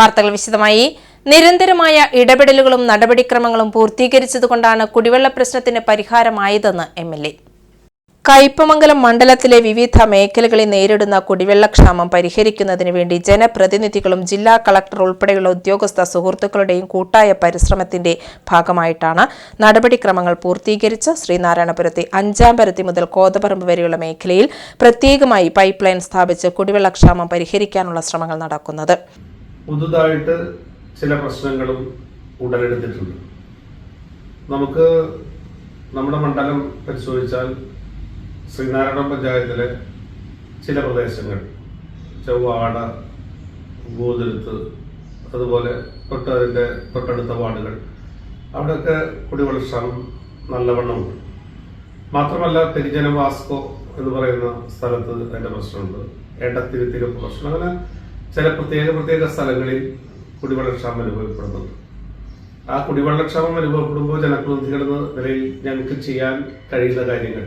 വാർത്തകൾ വിശദമായി. നിരന്തരമായ ഇടപെടലുകളും നടപടിക്രമങ്ങളും പൂർത്തീകരിച്ചതുകൊണ്ടാണ് കുടിവെള്ള പ്രശ്നത്തിന് പരിഹാരമായതെന്ന് എം എൽ എ. കയ്പമംഗലം മണ്ഡലത്തിലെ വിവിധ മേഖലകളിൽ നേരിടുന്ന കുടിവെള്ളക്ഷാമം പരിഹരിക്കുന്നതിന് വേണ്ടി ജനപ്രതിനിധികളും ജില്ലാ കളക്ടർ ഉൾപ്പെടെയുള്ള ഉദ്യോഗസ്ഥ സുഹൃത്തുക്കളുടെയും കൂട്ടായ പരിശ്രമത്തിന്റെ ഭാഗമായിട്ടാണ് നടപടിക്രമങ്ങൾ പൂർത്തീകരിച്ച് ശ്രീനാരായണപുരത്തെ അഞ്ചാം പരത്തി മുതൽ കോതപറമ്പ് വരെയുള്ള മേഖലയിൽ പ്രത്യേകമായി പൈപ്പ് ലൈൻ സ്ഥാപിച്ച് കുടിവെള്ളക്ഷാമം പരിഹരിക്കാനുള്ള ശ്രമങ്ങൾ നടക്കുന്നത്. പുതുതായിട്ട് ചില പ്രശ്നങ്ങളും ഉടലെടുത്തിട്ടുണ്ട്. നമുക്ക് നമ്മുടെ മണ്ഡലം പരിശോധിച്ചാൽ ശ്രീനാരായണ പഞ്ചായത്തിലെ ചില പ്രദേശങ്ങൾ ചൊവ്വാട ഗോതിരുത്ത് അതുപോലെ തൊട്ടതിന്റെ തൊട്ടടുത്ത വാർഡുകൾ അവിടെയൊക്കെ കുടിവെള്ളക്ഷാമം നല്ലവണ്ണമുണ്ട്. മാത്രമല്ല തെരിജന വാസ്കോ എന്ന് പറയുന്ന സ്ഥലത്ത് അതിന്റെ പ്രശ്നമുണ്ട്. എടത്തിരുത്തിരപ്പ് പ്രശ്നം. അങ്ങനെ ചില പ്രത്യേക പ്രത്യേക സ്ഥലങ്ങളിൽ കുടിവെള്ളക്ഷാമം അനുഭവപ്പെടുന്നുണ്ട് ആ കുടിവെള്ളക്ഷാമം അനുഭവപ്പെടുമ്പോൾ ജനപ്രതിനിധികൾ എന്ന നിലയിൽ ഞങ്ങൾക്ക് ചെയ്യാൻ കഴിയുന്ന കാര്യങ്ങൾ.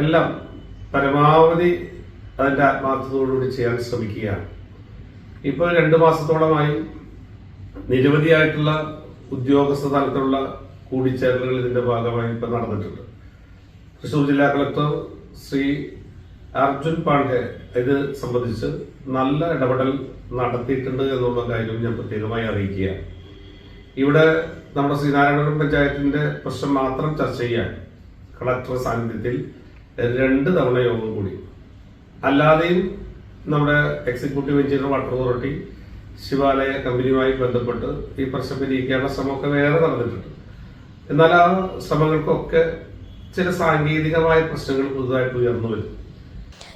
എല്ലാം പരമാവധി അതിന്റെ ആത്മാർത്ഥതയോടുകൂടി ചെയ്യാൻ ശ്രമിക്കുകയാണ്. ഇപ്പോൾ രണ്ട് മാസത്തോളമായി നിരവധിയായിട്ടുള്ള ഉദ്യോഗസ്ഥ തലത്തിലുള്ള കൂടിച്ചേരലുകൾ ഇതിന്റെ ഭാഗമായി ഇപ്പം നടന്നിട്ടുണ്ട്. തൃശൂർ ജില്ലാ കളക്ടർ ശ്രീ അർജുൻ പാണ്ഡെ ഇത് സംബന്ധിച്ച് നല്ല ഇടപെടൽ നടത്തിയിട്ടുണ്ട് എന്നുള്ള കാര്യം ഞാൻ പ്രത്യേകമായി അറിയിക്കുകയാണ് ഇവിടെ നമ്മുടെ ശ്രീനാരായണപുരം പഞ്ചായത്തിന്റെ പ്രശ്നം മാത്രം ചർച്ച ചെയ്യാൻ കളക്ടർ സാന്നിധ്യത്തിൽ രണ്ട് തവണ യോഗം കൂടി. അല്ലാതെയും നമ്മുടെ executive engineer water authority Shivalaya കമ്പനിയുമായി ബന്ധപ്പെട്ട് ഈ പ്രശ്നം പരിഹരിക്കാനുള്ള ശ്രമമൊക്കെ വേറെ നടന്നിട്ടുണ്ട്. എന്നാൽ ആ ശ്രമങ്ങൾക്കൊക്കെ ചില സാങ്കേതികമായ പ്രശ്നങ്ങൾ പുതുതായിട്ട് ഉയർന്നു വരും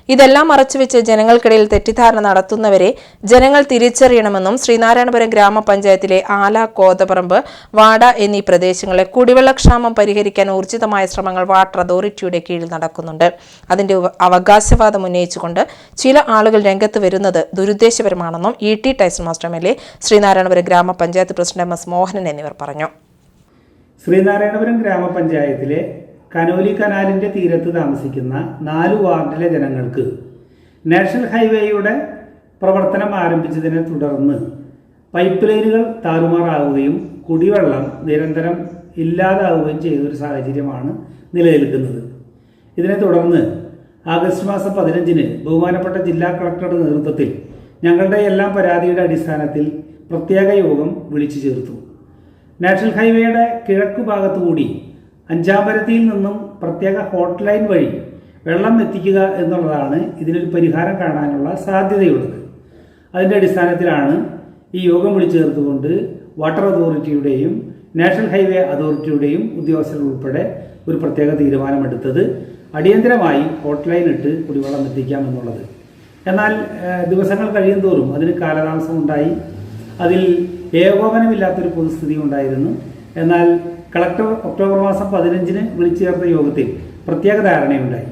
ഇതെല്ലാം മറച്ചുവെച്ച് ജനങ്ങൾക്കിടയിൽ തെറ്റിദ്ധാരണ നടത്തുന്നവരെ ജനങ്ങൾ തിരിച്ചറിയണമെന്നും ശ്രീനാരായണപുരം ഗ്രാമപഞ്ചായത്തിലെ ആല കോതപറമ്പ് വാട എന്നീ പ്രദേശങ്ങളെ കുടിവെള്ളക്ഷാമം പരിഹരിക്കാൻ ഊർജിതമായ ശ്രമങ്ങൾ വാട്ടർ അതോറിറ്റിയുടെ കീഴിൽ നടക്കുന്നുണ്ട്. അതിന്റെ അവകാശവാദം ഉന്നയിച്ചുകൊണ്ട് ചില ആളുകൾ രംഗത്ത് വരുന്നത് ദുരുദ്ദേശപരമാണെന്നും E T Taison master M L A Sreenarayanapuram ഗ്രാമപഞ്ചായത്ത് പ്രസിഡന്റ് എം എസ് മോഹനൻ എന്നിവർ പറഞ്ഞു. ശ്രീനാരായണപുരം ഗ്രാമപഞ്ചായത്തിലെ കനോലി കനാലിന്റെ തീരത്ത് താമസിക്കുന്ന നാല് വാർഡിലെ ജനങ്ങൾക്ക് നാഷണൽ ഹൈവേയുടെ പ്രവർത്തനം ആരംഭിച്ചതിനെ തുടർന്ന് പൈപ്പ് ലൈനുകൾ താറുമാറാവുകയും കുടിവെള്ളം നിരന്തരം ഇല്ലാതാവുകയും ചെയ്തൊരു സാഹചര്യമാണ് നിലനിൽക്കുന്നത്. ഇതിനെ തുടർന്ന് ആഗസ്റ്റ് മാസം പതിനഞ്ചിന് ബഹുമാനപ്പെട്ട ജില്ലാ കളക്ടറുടെ നേതൃത്വത്തിൽ ഞങ്ങളുടെ എല്ലാം പരാതിയുടെ അടിസ്ഥാനത്തിൽ പ്രത്യേക യോഗം വിളിച്ചു ചേർത്തു. നാഷണൽ ഹൈവേയുടെ കിഴക്ക് ഭാഗത്തുകൂടി അഞ്ചാമ്പരത്തിയിൽ നിന്നും പ്രത്യേക ഹോട്ട് ലൈൻ വഴി വെള്ളം എത്തിക്കുക എന്നുള്ളതാണ് ഇതിനൊരു പരിഹാരം കാണാനുള്ള സാധ്യതയുള്ളത്. അതിന്റെ അടിസ്ഥാനത്തിലാണ് ഈ യോഗം വിളിച്ചു ചേർത്തുകൊണ്ട് വാട്ടർ അതോറിറ്റിയുടെയും നാഷണൽ ഹൈവേ അതോറിറ്റിയുടെയും ഉദ്യോഗസ്ഥർ ഉൾപ്പെടെ ഒരു പ്രത്യേക തീരുമാനമെടുത്തത് അടിയന്തരമായി ഹോട്ട് ലൈൻ ഇട്ട് കുടിവെള്ളം എത്തിക്കാം എന്നുള്ളത്. എന്നാൽ ദിവസങ്ങൾ കഴിയും തോറും അതിന് കാലതാമസം ഉണ്ടായി അതിൽ ഏകോപനമില്ലാത്തൊരു പൊതുസ്ഥിതി ഉണ്ടായിരുന്നു എന്നാൽ കളക്ടർ ഒക്ടോബർ മാസം പതിനഞ്ചിന് വിളിച്ചു ചേർത്ത യോഗത്തിൽ പ്രത്യേക ധാരണയുണ്ടായി.